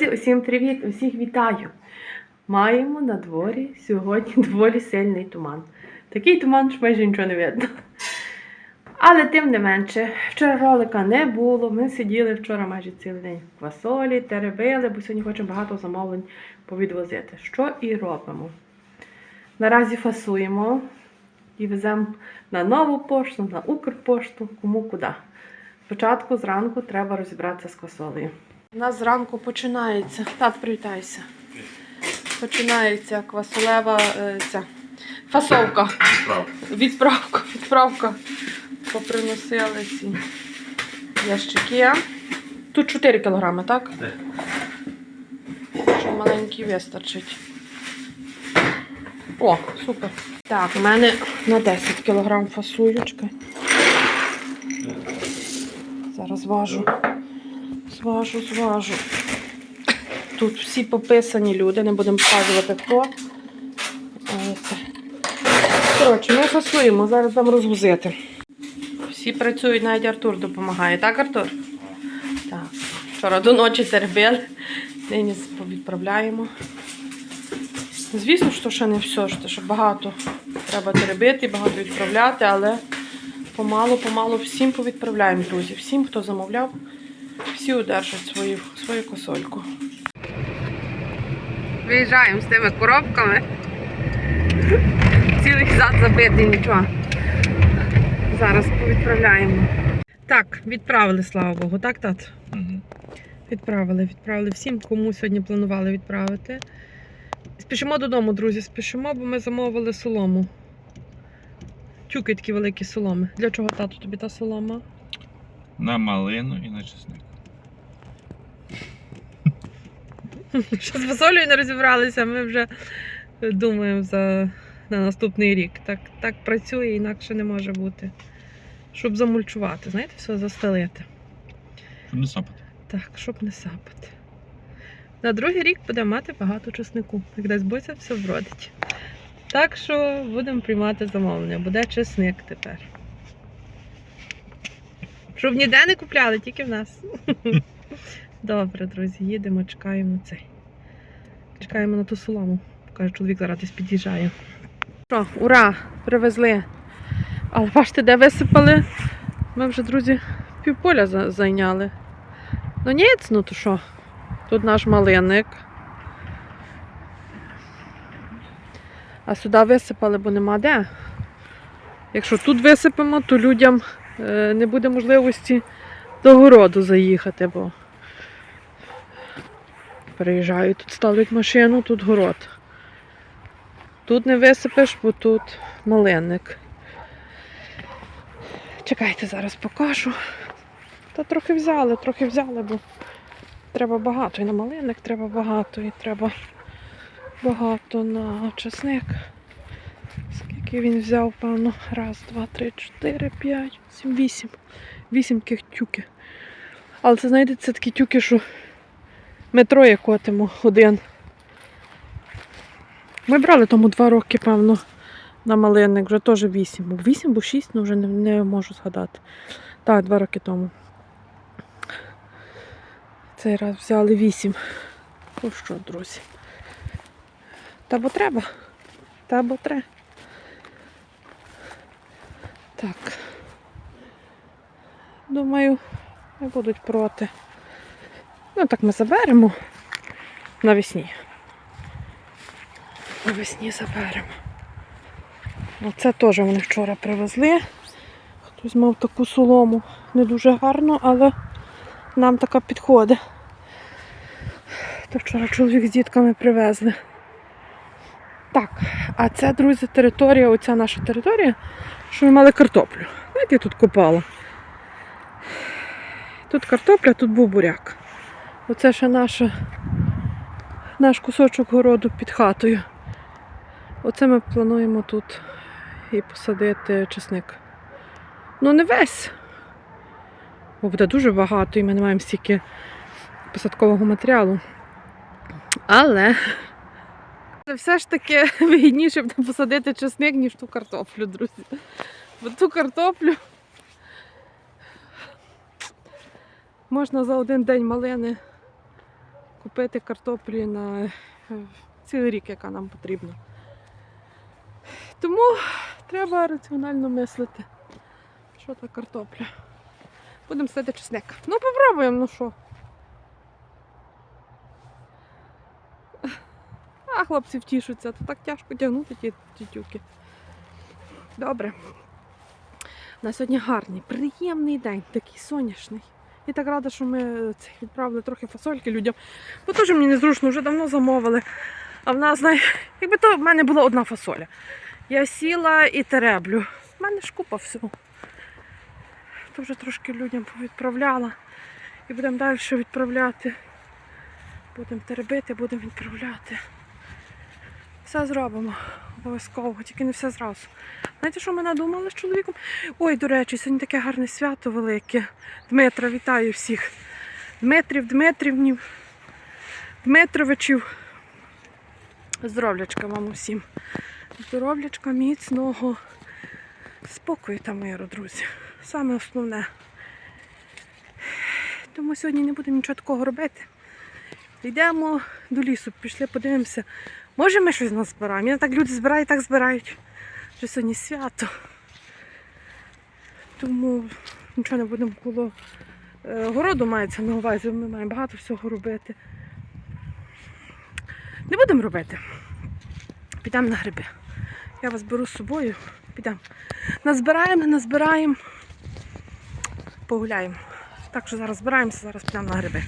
Друзі, усім привіт! Усіх вітаю! Маємо на дворі сьогодні доволі сильний туман. Такий туман, що майже нічого не видно. Але тим не менше, вчора ролика не було. Ми сиділи вчора майже цілий день в квасолі, теребили, бо сьогодні хочемо багато замовлень повідвозити. Що і робимо. Наразі фасуємо і веземо на нову пошту, на Укрпошту, кому куди. Спочатку зранку треба розібратися з квасолею. У нас зранку починається. Тат, привітайся. Починається квасолева е, ця фасовка. Справ. Відправка. Відправка. Поприносили ці ящики. Тут 4 кілограми, так? Де? Що маленький вистачить. О, супер. Так, у мене на 10 кілограм фасуючка. Зараз важу. Зважу, зважу. Тут всі пописані люди, не будемо вказувати хто. Коротше, ми фасуємо, зараз дам розгрузити. Всі працюють, навіть Артур допомагає, так, Артур? Так. Вчора до ночі тербили, нині відправляємо. Звісно, що ще не все, що багато треба теребити, багато відправляти, але помалу-помалу всім повідправляємо, друзі. Всім, хто замовляв, всі одержать свою, свою косольку. Виїжджаємо з тими коробками. Цілий зад забитий, нічого. Зараз повідправляємо. Так, відправили, слава Богу, так, тат? Відправили, відправили всім, кому сьогодні планували відправити. Спішимо додому, друзі, спішимо, бо ми замовили солому. Тюки такі великі соломи. Для чого тату тобі та солома? На малину і на чесник. Що з фасолею не розібралися, ми вже думаємо за на наступний рік. Так, так працює, інакше не може бути. Щоб замульчувати, знаєте, все застелити. Щоб не сапати. Так, щоб не сапати. На другий рік буде мати багато чеснику. Як дасть Бося, все вродить. Так що будемо приймати замовлення. Буде чесник тепер. Щоб ніде не купляли, тільки в нас. Добре, друзі, їдемо, чекаємо цей. Чекаємо на ту солому. Каже, чоловік зараз десь під'їжджає. Що, ура! Привезли. Але бачите, де висипали? Ми вже, друзі, півполя зайняли. Ну ні, ну то що? Тут наш малинник. А сюди висипали, бо нема де. Якщо тут висипемо, то людям е, не буде можливості до городу заїхати, бо приїжджають, тут ставлять машину, тут город. Тут не висипеш, бо тут малинник. Чекайте, зараз покажу. Та трохи взяли, трохи взяли, бо треба багато. І на малинник треба багато, і треба багато на чесник. Скільки він взяв, певно, раз, два, три, чотири, п'ять, сім, вісім. Вісім таких тюки. Але це, знаєте, це такі тюки, що ми троє котимо один. Ми брали тому два роки, певно, на малинник, вже теж вісім. Вісім, бо шість, ну вже не, не можу згадати. Так, два роки тому. Цей раз взяли вісім. Ну що, друзі? Та бо треба. Та бо треба. Так. Думаю, не будуть проти. Ну так ми заберемо навесні. Навесні заберемо. Оце теж вони вчора привезли. Хтось мав таку солому. Не дуже гарно, але нам така підходить. То вчора чоловік з дітками привезли. Так, а це, друзі, територія, оця наша територія, що ми мали картоплю. Знаєте, я тут копала. Тут картопля, тут був буряк. Оце ще наша, наш кусочок городу під хатою. Оце ми плануємо тут і посадити чесник. Ну, не весь. Бо буде дуже багато і ми не маємо стільки посадкового матеріалу. Але це все ж таки вигідніше буде посадити чесник, ніж ту картоплю, друзі. Бо ту картоплю можна за один день малини купити картоплі на е, цілий рік, яка нам потрібна. Тому треба раціонально мислити. Що та картопля? Будемо садити чесник. Ну, попробуємо, ну що. А хлопці втішуться, то так тяжко тягнути ті тютюки. Добре. На сьогодні гарний, приємний день, такий сонячний. І так рада, що ми це, відправили трохи фасольки людям. Бо теж мені незручно, вже давно замовили. А в нас, якби то в мене була одна фасоля. Я сіла і тереблю. У мене ж купа всього. То вже трошки людям повідправляла. І будемо далі відправляти. Будемо теребити, будемо відправляти. Все зробимо. Обов'язково, тільки не все зразу. Знаєте, що ми надумали з чоловіком? Ой, до речі, сьогодні таке гарне свято велике. Дмитра, вітаю всіх. Дмитрів, Дмитрівнів, Дмитровичів. Здоровлячка вам усім. Здоровлячка, міцного. Спокою та миру, друзі. Саме основне. Тому сьогодні не будемо нічого такого робити. Йдемо до лісу, пішли, подивимося. Може, ми щось назбираємо. Я так люди збирають, так збирають. Вже сьогодні свято. Тому нічого не будемо коло е, городу мається на увазі. Ми маємо багато всього робити. Не будемо робити. Підемо на гриби. Я вас беру з собою. Підемо. Назбираємо, назбираємо. Погуляємо. Так що зараз збираємося, зараз підемо на гриби.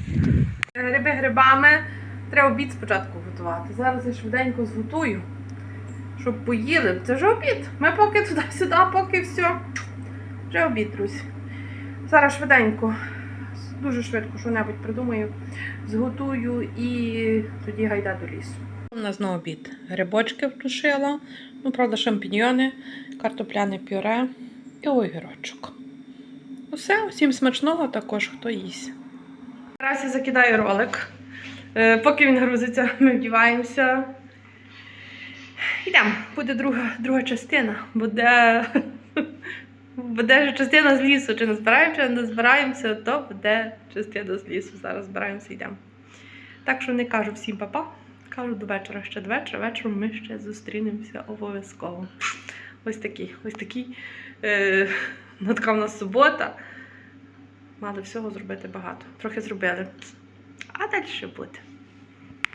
Гриби грибами. Треба обід спочатку готувати. Зараз я швиденько зготую, щоб поїли. Це вже обід. Ми поки туди-сюди, поки все. Вже обід, друзі. Зараз швиденько, дуже швидко що-небудь придумаю, зготую і тоді гайда до лісу. У нас на обід грибочки втушила, ну, правда, шампіньйони, картопляне пюре і огірочок. Усе, всім смачного також, хто їсть. Зараз я закидаю ролик. Е, Поки він грузиться, ми вдіваємося. Йдемо, буде друга, друга частина. Буде, буде частина з лісу. Чи не збираємося, не збираємося, то буде частина з лісу. Зараз збираємося, йдемо. Так що не кажу всім папа. Кажу до вечора ще до вечора. Вечором ми ще зустрінемося обов'язково. Ось такий, ось такий. Е, ну, така в нас субота. Мали всього зробити багато. Трохи зробили. А далі буде.